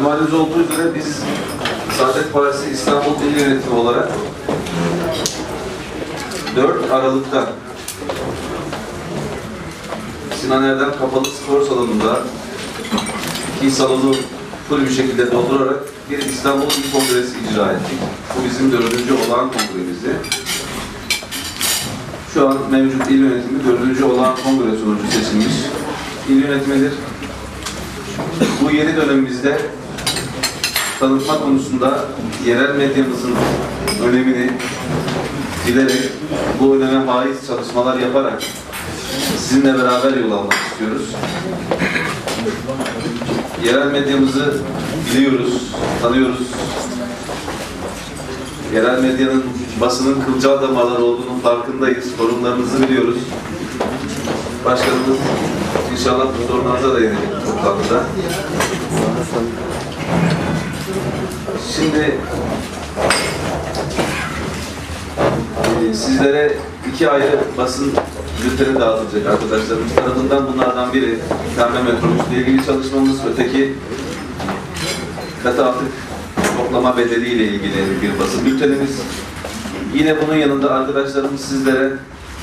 Malumunuz olduğu üzere biz Saadet Partisi İstanbul İl Yönetimi olarak 4 Aralık'ta Sinan Erdem Kapalı Spor Salonu'nda ki salonu full bir şekilde doldurarak bir İstanbul İl Kongresi icra ettik. Bu bizim dördüncü olağan kongremizdi. Şu an mevcut il yönetimi dördüncü olağan kongre sonucu seçilmiş il yönetimidir. Bu yeni dönemimizde tanıtma konusunda yerel medyamızın önemini bilerek bu öneme haiz çalışmalar yaparak sizinle beraber yol almak istiyoruz. Yerel medyamızı biliyoruz, tanıyoruz. Yerel medyanın basının kılcal damarları olduğunun farkındayız. Sorunlarınızı biliyoruz. Başkanımız inşallah bu sorunuza da yenecek toplantıda. Şimdi e, sizlere iki ayrı basın bülteni dağıtılacak arkadaşlarımız tarafından. Bunlardan biri pembe metrobüsle ilgili çalışmamız, öteki katı atık toplama bedeliyle ilgili bir basın bültenimiz. Yine bunun yanında arkadaşlarımız sizlere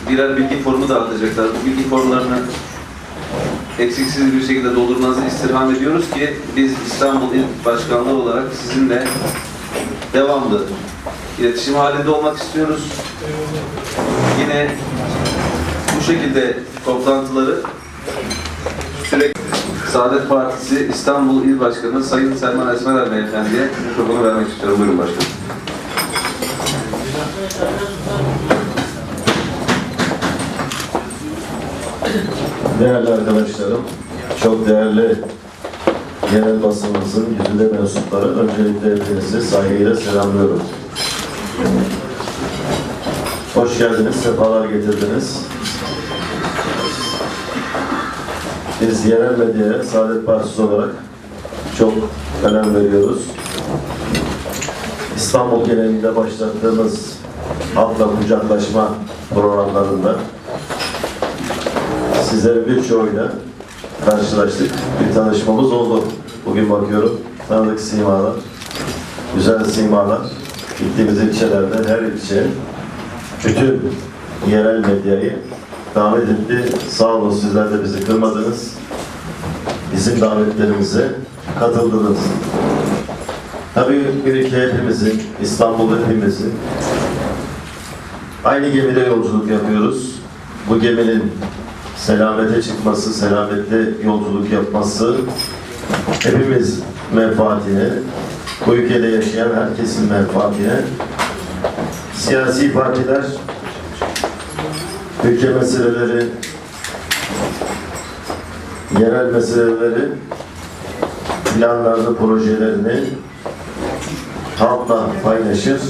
birer bilgi formu dağıtacaklar. Bu bilgi formlarını eksiksiz bir şekilde doldurmanızı istirham ediyoruz ki biz İstanbul İl Başkanlığı olarak sizinle devamlı iletişim halinde olmak istiyoruz. Yine bu şekilde toplantıları sürekli Saadet Partisi İstanbul İl Başkanı Sayın Selman Esmerer Beyefendi'ye mikrofonu vermek istiyorum. Buyurun başkanım. Değerli arkadaşlarım, çok değerli genel basınımızın yüzünde mensupları, öncelikle hepinizi saygıyla selamlıyorum. Hoş geldiniz, sefalar getirdiniz. Biz yerel medyaya Saadet Partisi olarak çok önem veriyoruz. İstanbul genelinde başlattığımız halkla kucaklaşma programlarında sizlerin birçoğuyla karşılaştık. Bir tanışmamız oldu. Bugün bakıyorum tanıdık simalar, güzel simalar. Gittiğimiz ilçelerde her ilçe bütün yerel medyayı davet etti. Sağ olun sizler de bizi kırmadınız. Bizim davetlerimize katıldınız. Tabii bir iki hepimizin, İstanbul hepimizin aynı gemide yolculuk yapıyoruz. Bu geminin selamete çıkması, selametle yolculuk yapması hepimiz menfaatine, ülkede yaşayan herkesin menfaatine, siyasi partiler ülke meseleleri, yerel meseleleri, planlarını, projelerini halkla paylaşır.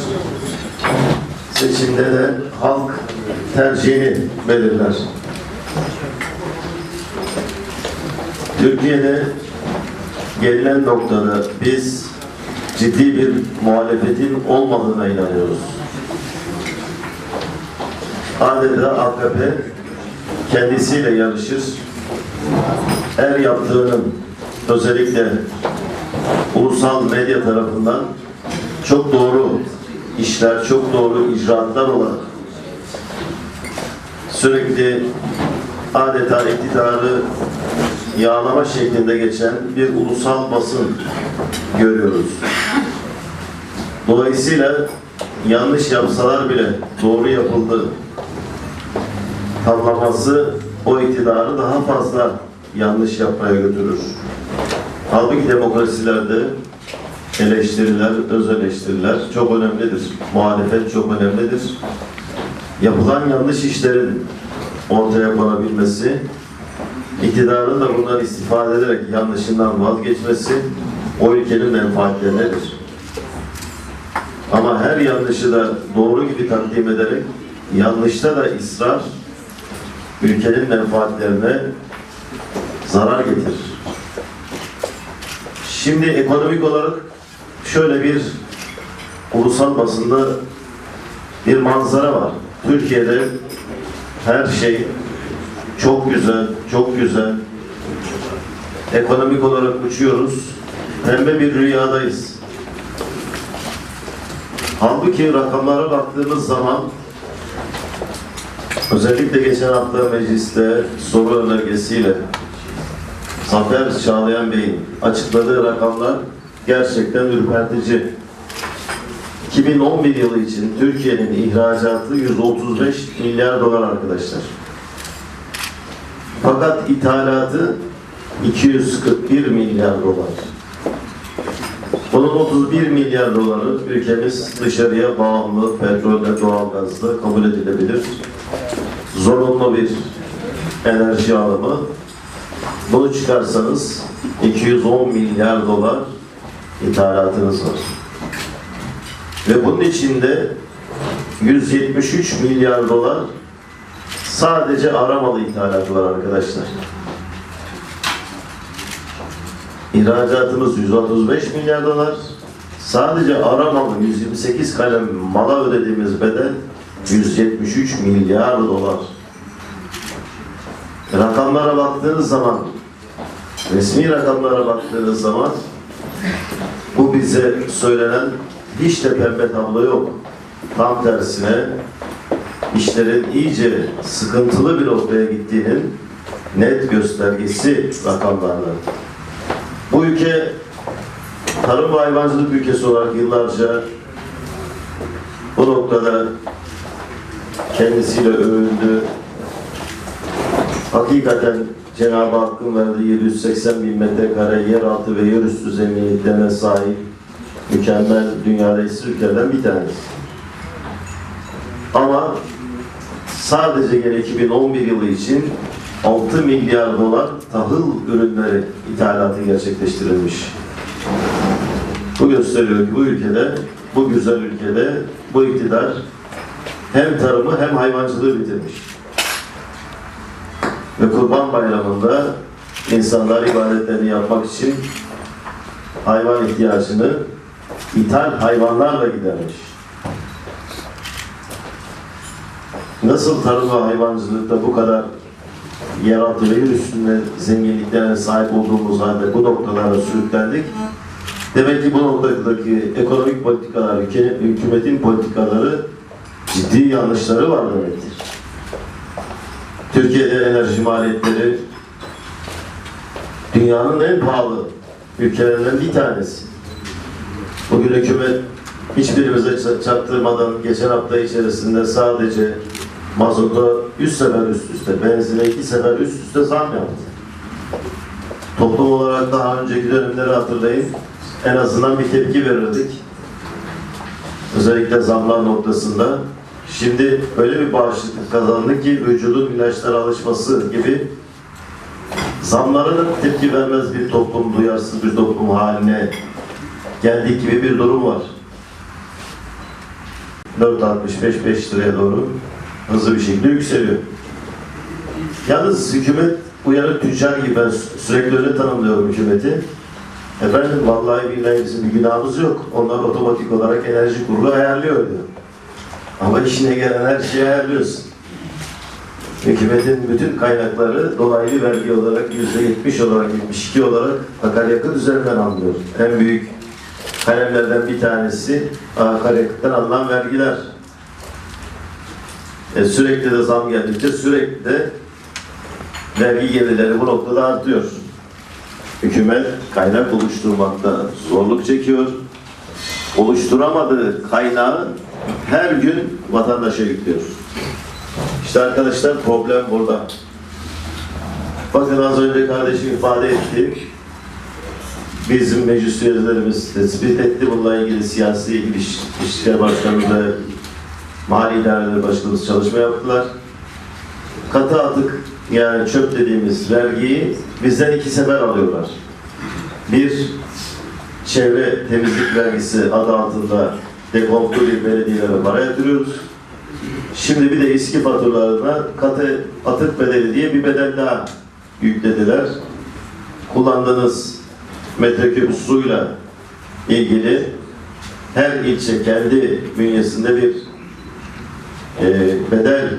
Seçimde de halk tercihini belirler. Türkiye'de gelinen noktada biz ciddi bir muhalefetin olmadığına inanıyoruz. Adeta AKP kendisiyle yarışır. Her yaptığının özellikle ulusal medya tarafından çok doğru işler, çok doğru icraatlar olarak sürekli adeta iktidarı yağlama şeklinde geçen bir ulusal basın görüyoruz. Dolayısıyla yanlış yapsalar bile doğru yapıldı tamlaması o iktidarı daha fazla yanlış yapmaya götürür. Halbuki demokrasilerde eleştiriler, öz eleştiriler çok önemlidir. Muhalefet çok önemlidir. Yapılan yanlış işlerin ortaya konabilmesi, iktidarın da bundan istifade ederek yanlışından vazgeçmesi o ülkenin menfaatlerinedir. Ama her yanlışı da doğru gibi takdim ederek yanlışta da ısrar ülkenin menfaatlerine zarar getirir. Şimdi ekonomik olarak şöyle bir ulusal basında bir manzara var. Türkiye'de her şey çok güzel, çok güzel. Ekonomik olarak uçuyoruz. pembe bir rüyadayız. Halbuki rakamlara baktığımız zaman özellikle geçen hafta mecliste soru önergesiyle Zafer Çağlayan Bey'in açıkladığı rakamlar gerçekten ürpertici. 2011 yılı için Türkiye'nin ihracatı 135 milyar dolar arkadaşlar. Fakat ithalatı 241 milyar dolar. Bunun 31 milyar doları ülkemiz dışarıya bağımlı petrol ve doğalgazla kabul edilebilir. Zorunlu bir enerji alımı. Bunu çıkarsanız 210 milyar dolar ithalatınız var. Ve bunun içinde 173 milyar dolar sadece aramalı ithalatı var arkadaşlar. İhracatımız 135 milyar dolar. Sadece aramalı 128 kalem mala ödediğimiz bedel 173 milyar dolar. Rakamlara baktığınız zaman, resmi rakamlara baktığınız zaman bu bize söylenen hiç de pembe tablo yok. Tam tersine işlerin iyice sıkıntılı bir noktaya gittiğinin net göstergesi rakamlarla. Bu ülke tarım ve hayvancılık ülkesi olarak yıllarca bu noktada kendisiyle övüldü. Hakikaten Cenab-ı Hakk'ın verdiği 780 bin metrekare yeraltı ve yerüstü zeminliklerine sahip mükemmel dünyada ülkelerden bir tanesi. Ama sadece gene 2011 yılı için 6 milyar dolar tahıl ürünleri ithalatı gerçekleştirilmiş. Bu gösteriyor ki bu ülkede, bu güzel ülkede bu iktidar hem tarımı hem hayvancılığı bitirmiş. Ve Kurban Bayramı'nda insanlar ibadetlerini yapmak için hayvan ihtiyacını ithal hayvanlarla gidermiş. Nasıl tarım ve hayvancılıkta bu kadar yeraltı ve üstünde zenginliklerine sahip olduğumuz halde bu noktalara sürüklendik. Demek ki bu noktadaki ekonomik politikalar, hükümetin politikaları ciddi yanlışları var demektir. Türkiye'de enerji maliyetleri dünyanın en pahalı ülkelerinden bir tanesi. Bugün hükümet hiçbirimize ça- çaktırmadan geçen hafta içerisinde sadece mazota 3 sefer üst üste, benzine 2 sefer üst üste zam yaptı. Toplum olarak daha önceki dönemleri hatırlayın. En azından bir tepki verirdik. Özellikle zamlar noktasında. Şimdi öyle bir bağışıklık kazandı ki vücudun ilaçlara alışması gibi zamlara da tepki vermez bir toplum, duyarsız bir toplum haline geldik gibi bir durum var. 4.65-5 liraya doğru hızlı bir şekilde yükseliyor. Yalnız hükümet uyanık tüccar gibi ben sü- sürekli öyle tanımlıyorum hükümeti. Efendim vallahi billahi bizim bir günahımız yok. Onlar otomatik olarak enerji kurulu ayarlıyor diyor. Ama işine gelen her şeyi ayarlıyorsun. Hükümetin bütün kaynakları dolaylı vergi olarak yüzde yetmiş olarak, 72 olarak akaryakıt üzerinden alınıyor. En büyük kalemlerden bir tanesi akaryakıttan alınan vergiler. E, sürekli de zam geldikçe sürekli de vergi gelirleri bu noktada artıyor. Hükümet kaynak oluşturmakta zorluk çekiyor. Oluşturamadığı kaynağı her gün vatandaşa yüklüyor. İşte arkadaşlar problem burada. Bakın az önce kardeşim ifade etti. Bizim meclis üyelerimiz tespit etti. Bununla ilgili siyasi iliş, ilişkiler başkanımız ve mali idareleri başkanımız çalışma yaptılar. Katı atık yani çöp dediğimiz vergiyi bizden iki sefer alıyorlar. Bir, çevre temizlik vergisi adı altında dekontlu bir belediyelere para yatırıyoruz. Şimdi bir de eski faturalarına katı atık bedeli diye bir bedel daha yüklediler. Kullandığınız metreküp suyla ilgili her ilçe kendi bünyesinde bir e, bedel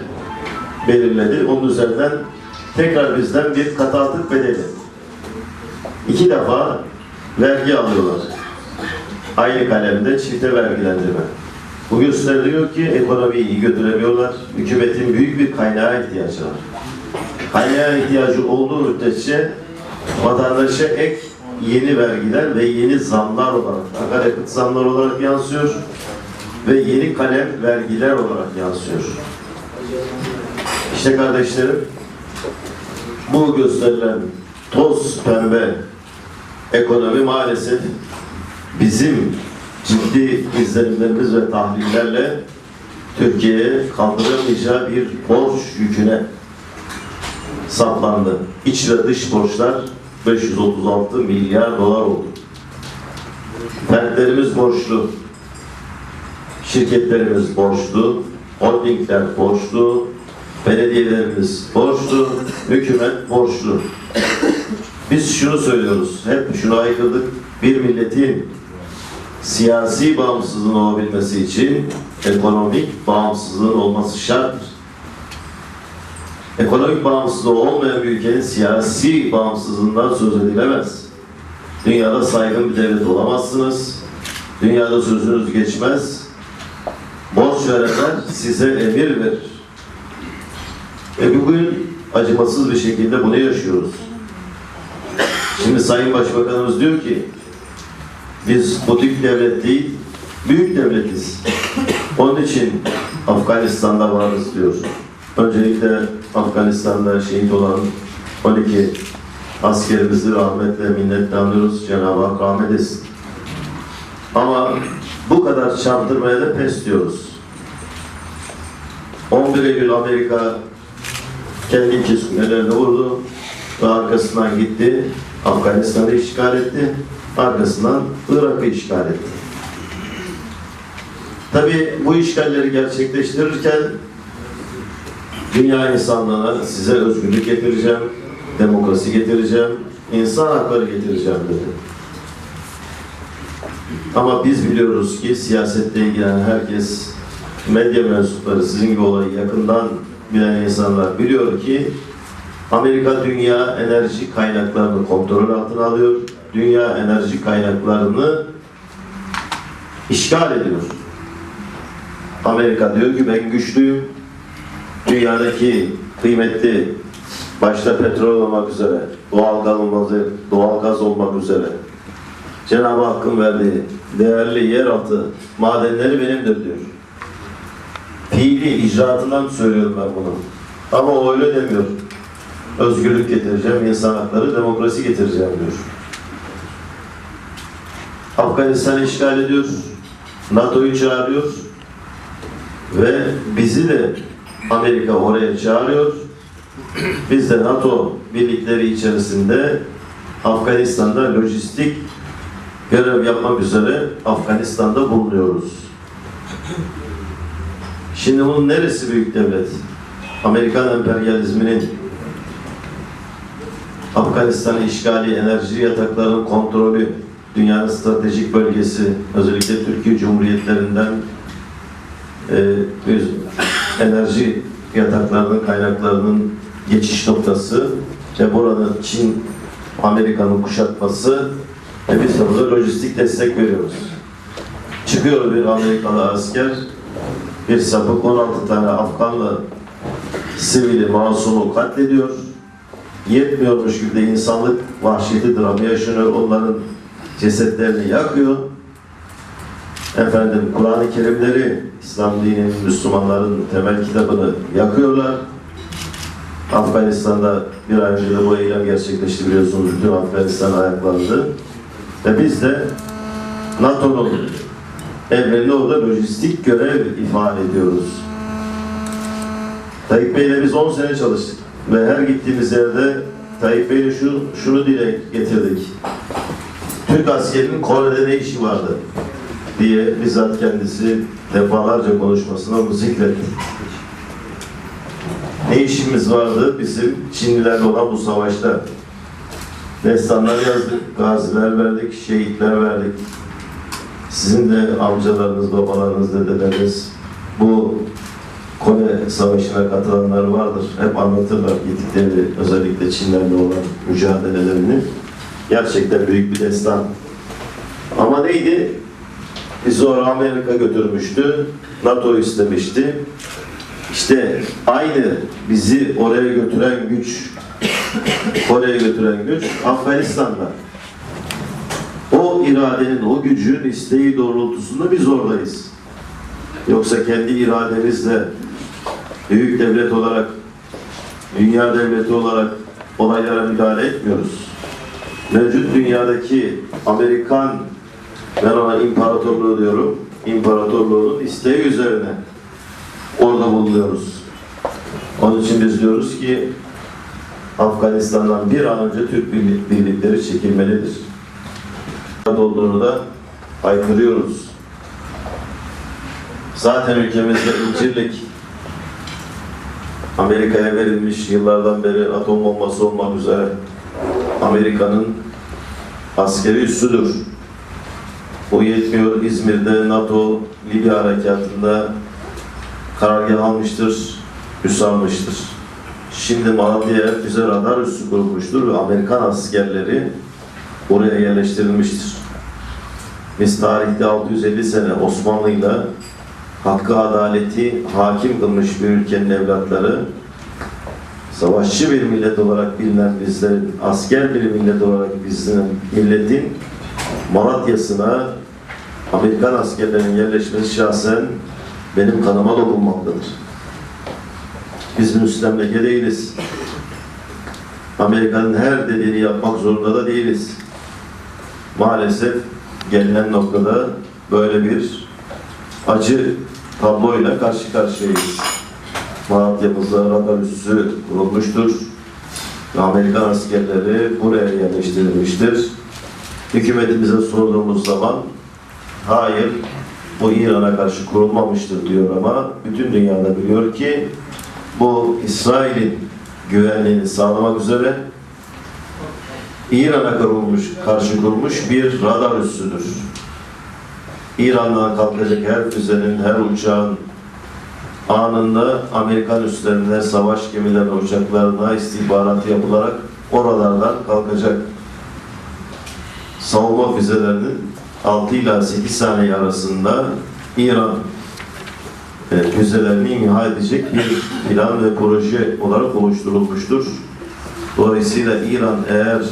belirledi. Onun üzerinden tekrar bizden bir katı atık bedeli. İki defa vergi alıyorlar. Aynı kalemde çifte vergilendirme. Bu gösteriyor ki ekonomiyi iyi götüremiyorlar. Hükümetin büyük bir kaynağa ihtiyacı var. Kaynağa ihtiyacı olduğu müddetçe vatandaşa ek yeni vergiler ve yeni zamlar olarak, akaryakıt zamlar olarak yansıyor ve yeni kalem vergiler olarak yansıyor. İşte kardeşlerim, bu gösterilen toz pembe ekonomi maalesef bizim ciddi izlenimlerimiz ve tahlillerle Türkiye'ye kaldıramayacağı bir borç yüküne saplandı. İç ve dış borçlar 536 milyar dolar oldu. Fertlerimiz borçlu, şirketlerimiz borçlu, holdingler borçlu, belediyelerimiz borçlu, hükümet borçlu. Biz şunu söylüyoruz, hep şunu aykırdık, bir milletin siyasi bağımsızlığın olabilmesi için ekonomik bağımsızlığın olması şarttır. Ekonomik bağımsızlığı olmayan bir ülkenin siyasi bağımsızlığından söz edilemez. Dünyada saygın bir devlet olamazsınız. Dünyada sözünüz geçmez. Borç verenler size emir verir. E bugün acımasız bir şekilde bunu yaşıyoruz. Şimdi Sayın Başbakanımız diyor ki biz butik devlet değil, büyük devletiz. Onun için Afganistan'da varız diyor. Öncelikle Afganistan'da şehit olan 12 askerimizi rahmetle, minnetle anıyoruz. Cenab-ı Hak rahmet etsin. Ama bu kadar çarptırmaya da pes diyoruz. 11 Eylül Amerika kendi kulelerini vurdu ve arkasından gitti. Afganistan'ı işgal etti. Arkasından Irak'ı işgal etti. Tabi bu işgalleri gerçekleştirirken dünya insanlığına size özgürlük getireceğim, demokrasi getireceğim, insan hakları getireceğim dedi. Ama biz biliyoruz ki siyasetle ilgilenen herkes, medya mensupları, sizin gibi olayı yakından bilen insanlar biliyor ki Amerika dünya enerji kaynaklarını kontrol altına alıyor. Dünya enerji kaynaklarını işgal ediyor. Amerika diyor ki ben güçlüyüm. Dünyadaki kıymetli başta petrol olmak üzere, doğal gaz olmak, doğal gaz olmak üzere Cenab-ı Hakk'ın verdiği değerli yeraltı madenleri benimdir diyor. Fiili icraatından söylüyorum ben bunu. Ama o öyle demiyor. Özgürlük getireceğim, insan hakları, demokrasi getireceğim diyor. Afganistan'ı işgal ediyor, NATO'yu çağırıyor ve bizi de Amerika oraya çağırıyor. Biz de NATO birlikleri içerisinde Afganistan'da lojistik görev yapmak üzere Afganistan'da bulunuyoruz. Şimdi bunun neresi büyük devlet? Amerikan emperyalizminin Afganistan'ın işgali, enerji yataklarının kontrolü, dünyanın stratejik bölgesi, özellikle Türkiye Cumhuriyetlerinden e, enerji yataklarının, kaynaklarının geçiş noktası ve buranın Çin, Amerika'nın kuşatması ve biz de burada lojistik destek veriyoruz. Çıkıyor bir Amerikalı asker, bir sapık 16 tane Afganlı sivili, masumu katlediyor. Yetmiyormuş gibi de insanlık vahşeti dramı yaşanıyor. Onların cesetlerini yakıyor. Efendim Kur'an-ı Kerimleri, İslam dininin, Müslümanların temel kitabını yakıyorlar. Afganistan'da bir ay önce de bu eylem gerçekleşti biliyorsunuz. Bütün Afganistan ayaklandı. Ve biz de NATO'nun emrinde orada lojistik görev ifade ediyoruz. Tayyip Bey'le biz 10 sene çalıştık. Ve her gittiğimiz yerde Tayyip Bey'le şu, şunu dile getirdik. Türk askerinin Kore'de ne işi vardı diye bizzat kendisi defalarca konuşmasına bu zikretti. Ne işimiz vardı bizim Çinlilerle olan bu savaşta? Destanlar yazdık, gaziler verdik, şehitler verdik. Sizin de amcalarınız, babalarınız, dedeleriniz bu Kore Savaşı'na katılanlar vardır. Hep anlatırlar gittikleri özellikle Çinlerle olan mücadelelerini. Gerçekten büyük bir destan. Ama neydi? Bizi oraya Amerika götürmüştü. NATO istemişti. İşte aynı bizi oraya götüren güç, oraya götüren güç Afganistan'da. O iradenin, o gücün isteği doğrultusunda biz oradayız. Yoksa kendi irademizle büyük devlet olarak, dünya devleti olarak olaylara müdahale etmiyoruz. Mevcut dünyadaki Amerikan, ben ona imparatorluğu diyorum, imparatorluğunun isteği üzerine orada bulunuyoruz. Onun için biz diyoruz ki Afganistan'dan bir an önce Türk birlik- birlikleri çekilmelidir. olduğunu da haykırıyoruz. Zaten ülkemizde incirlik Amerika'ya verilmiş yıllardan beri atom bombası olmak üzere Amerika'nın askeri üssüdür. Bu yetmiyor. İzmir'de NATO Libya harekatında karargah almıştır, üs almıştır. Şimdi Malatya'ya füze radar üssü kurulmuştur ve Amerikan askerleri oraya yerleştirilmiştir. Biz tarihte 650 sene Osmanlı'yla hakkı adaleti hakim kılmış bir ülkenin evlatları savaşçı bir millet olarak bilinen bizlerin, asker bir millet olarak bizlerin milletin Malatya'sına Amerikan askerlerinin yerleşmesi şahsen benim kanıma dokunmaktadır. Biz müslemleke değiliz. Amerika'nın her dediğini yapmak zorunda da değiliz. Maalesef gelinen noktada böyle bir acı tabloyla karşı karşıyayız. Malatya'mızda radar üssü kurulmuştur. Amerikan askerleri buraya yerleştirilmiştir. Hükümetimize sorduğumuz zaman hayır bu İran'a karşı kurulmamıştır diyor ama bütün dünyada biliyor ki bu İsrail'in güvenliğini sağlamak üzere İran'a kurulmuş, karşı kurulmuş bir radar üssüdür. İran'dan kalkacak her füzenin, her uçağın anında Amerikan üslerine, savaş gemilerine, uçaklarına istihbarat yapılarak oralardan kalkacak savunma füzelerinin 6 ila 8 saniye arasında İran e, füzelerini imha edecek bir plan ve proje olarak oluşturulmuştur. Dolayısıyla İran eğer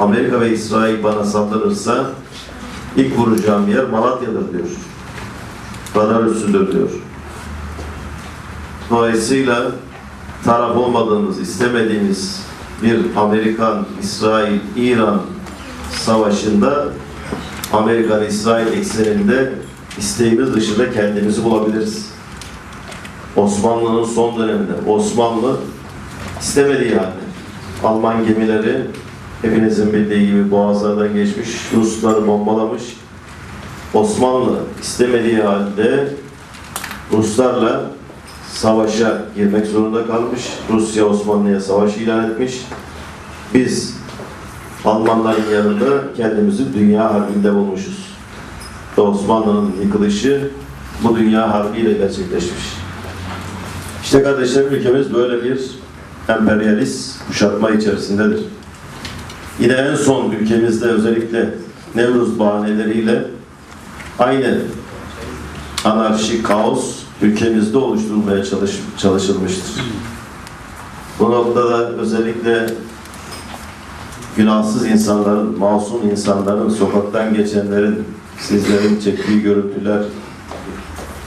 Amerika ve İsrail bana saldırırsa ilk vuracağım yer Malatya'dır diyor. Radar üssüdür diyor. Dolayısıyla taraf olmadığımız, istemediğimiz bir Amerikan, İsrail, İran savaşında Amerikan, İsrail ekseninde isteğimiz dışında kendimizi bulabiliriz. Osmanlı'nın son döneminde Osmanlı istemediği halde Alman gemileri hepinizin bildiği gibi boğazlardan geçmiş, Rusları bombalamış. Osmanlı istemediği halde Ruslarla savaşa girmek zorunda kalmış. Rusya Osmanlı'ya savaş ilan etmiş. Biz Almanların yanında kendimizi dünya harbinde bulmuşuz. Ve Osmanlı'nın yıkılışı bu dünya harbiyle gerçekleşmiş. İşte kardeşlerim ülkemiz böyle bir emperyalist kuşatma içerisindedir. Yine en son ülkemizde özellikle Nevruz bahaneleriyle aynı anarşi, kaos ülkemizde oluşturulmaya çalış, çalışılmıştır. Bu noktada özellikle günahsız insanların, masum insanların, sokaktan geçenlerin, sizlerin çektiği görüntüler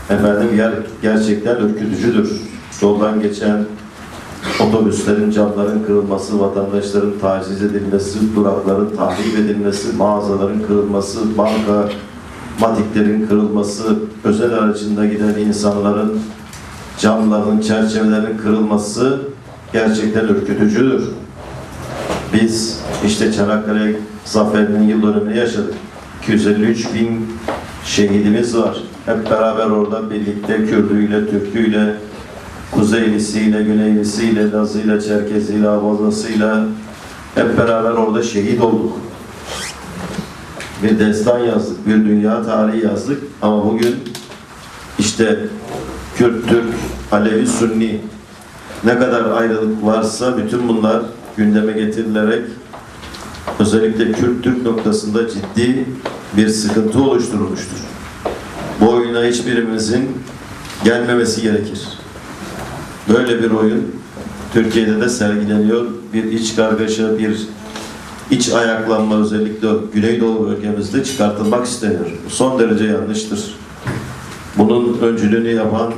efendim ger gerçekten ürkütücüdür. Yoldan geçen otobüslerin camların kırılması, vatandaşların taciz edilmesi, durakların tahrip edilmesi, mağazaların kırılması, banka matiklerin kırılması, özel aracında giden insanların camların, çerçevelerin kırılması gerçekten ürkütücüdür. Biz işte Çanakkale Zaferi'nin yıl dönümünü yaşadık. 253 bin şehidimiz var. Hep beraber orada birlikte Kürdüyle, Türküyle, Kuzeylisiyle, Güneylisiyle, Lazıyla, Çerkeziyle, Abazasıyla hep beraber orada şehit olduk. Bir destan yazdık, bir dünya tarihi yazdık ama bugün işte Kürt, Türk, Alevi, Sünni ne kadar ayrılık varsa bütün bunlar gündeme getirilerek özellikle Kürt-Türk noktasında ciddi bir sıkıntı oluşturulmuştur. Bu oyuna hiçbirimizin gelmemesi gerekir. Böyle bir oyun Türkiye'de de sergileniyor. Bir iç kargaşa, bir iç ayaklanma özellikle Güneydoğu bölgemizde çıkartılmak isteniyor. Son derece yanlıştır. Bunun öncülüğünü yapan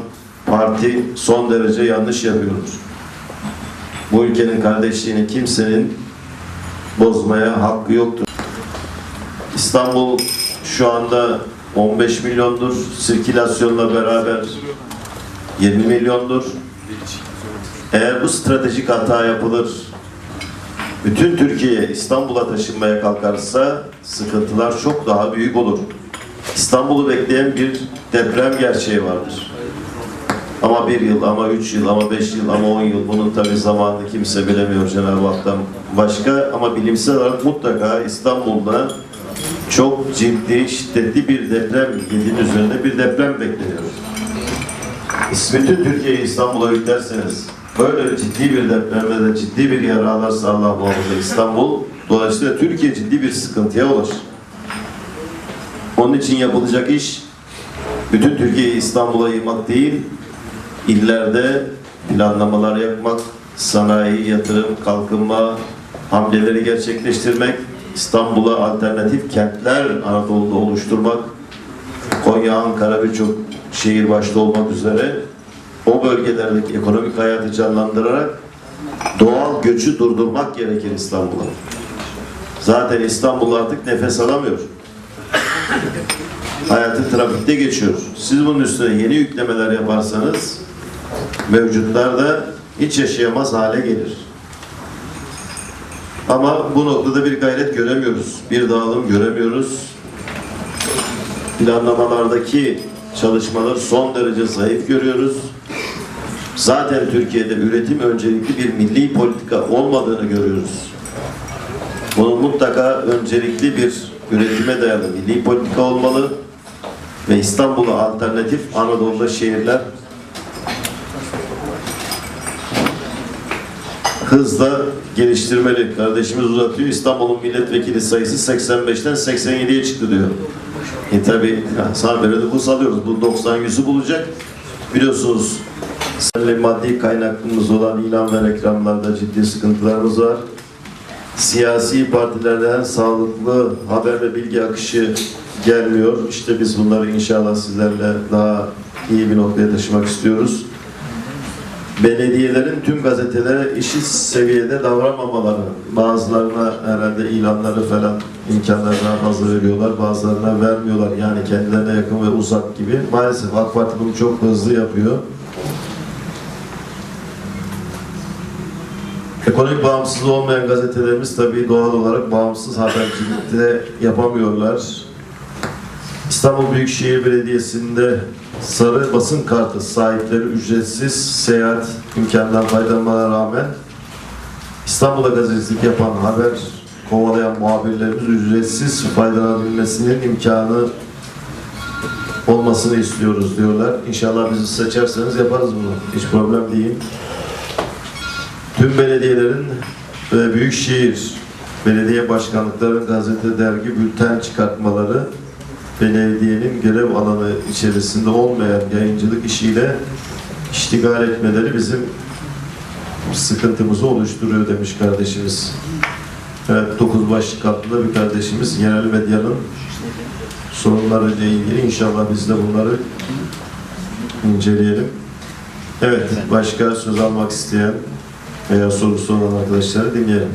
parti son derece yanlış yapıyordur. Bu ülkenin kardeşliğini kimsenin bozmaya hakkı yoktur. İstanbul şu anda 15 milyondur. Sirkülasyonla beraber 20 milyondur. Eğer bu stratejik hata yapılır, bütün Türkiye İstanbul'a taşınmaya kalkarsa sıkıntılar çok daha büyük olur. İstanbul'u bekleyen bir deprem gerçeği vardır. Ama bir yıl, ama üç yıl, ama beş yıl, ama on yıl bunun tabi zamanını kimse bilemiyor Cenab-ı Hak'tan başka. Ama bilimsel olarak mutlaka İstanbul'da çok ciddi, şiddetli bir deprem, yediğin üzerinde bir deprem bekleniyor. Bütün Türkiye'yi İstanbul'a yüklerseniz böyle ciddi bir depremde de ciddi bir yara alırsa Allah muhafaza İstanbul dolayısıyla Türkiye ciddi bir sıkıntıya ulaşır. Onun için yapılacak iş bütün Türkiye'yi İstanbul'a yığmak değil, illerde planlamalar yapmak, sanayi, yatırım, kalkınma hamleleri gerçekleştirmek, İstanbul'a alternatif kentler Anadolu'da oluşturmak, Konya, Ankara birçok şehir başta olmak üzere o bölgelerdeki ekonomik hayatı canlandırarak doğal göçü durdurmak gerekir İstanbul'a. Zaten İstanbul artık nefes alamıyor. Hayatı trafikte geçiyor. Siz bunun üstüne yeni yüklemeler yaparsanız mevcutlar da hiç yaşayamaz hale gelir. Ama bu noktada bir gayret göremiyoruz. Bir dağılım göremiyoruz. Planlamalardaki çalışmalar son derece zayıf görüyoruz. Zaten Türkiye'de üretim öncelikli bir milli politika olmadığını görüyoruz. Bunun mutlaka öncelikli bir üretime dayalı milli politika olmalı ve İstanbul'a alternatif Anadolu'da şehirler hızla geliştirmeli. Kardeşimiz uzatıyor. İstanbul'un milletvekili sayısı 85'ten 87'ye çıktı diyor. E tabi sadece nüfus alıyoruz. Bu 90 yüzü bulacak. Biliyorsunuz maddi kaynakımız olan ilan ve reklamlarda ciddi sıkıntılarımız var. Siyasi partilerden sağlıklı haber ve bilgi akışı gelmiyor. İşte biz bunları inşallah sizlerle daha iyi bir noktaya taşımak istiyoruz belediyelerin tüm gazetelere eşit seviyede davranmamaları, bazılarına herhalde ilanları falan imkanları daha fazla veriyorlar, bazılarına vermiyorlar. Yani kendilerine yakın ve uzak gibi. Maalesef AK Parti bunu çok hızlı yapıyor. Ekonomik bağımsız olmayan gazetelerimiz tabii doğal olarak bağımsız habercilikte yapamıyorlar. İstanbul Büyükşehir Belediyesi'nde sarı basın kartı sahipleri ücretsiz seyahat imkanından faydalanmalarına rağmen İstanbul'da gazetecilik yapan haber kovalayan muhabirlerimiz ücretsiz faydalanabilmesinin imkanı olmasını istiyoruz diyorlar. İnşallah bizi seçerseniz yaparız bunu. Hiç problem değil. Tüm belediyelerin ve büyükşehir belediye başkanlıklarının gazete, dergi, bülten çıkartmaları belediyenin görev alanı içerisinde olmayan yayıncılık işiyle iştigal etmeleri bizim sıkıntımızı oluşturuyor demiş kardeşimiz. Evet, dokuz başlık altında bir kardeşimiz genel medyanın sorunlarıyla ilgili inşallah biz de bunları inceleyelim. Evet, başka söz almak isteyen veya sorusu olan arkadaşları dinleyelim.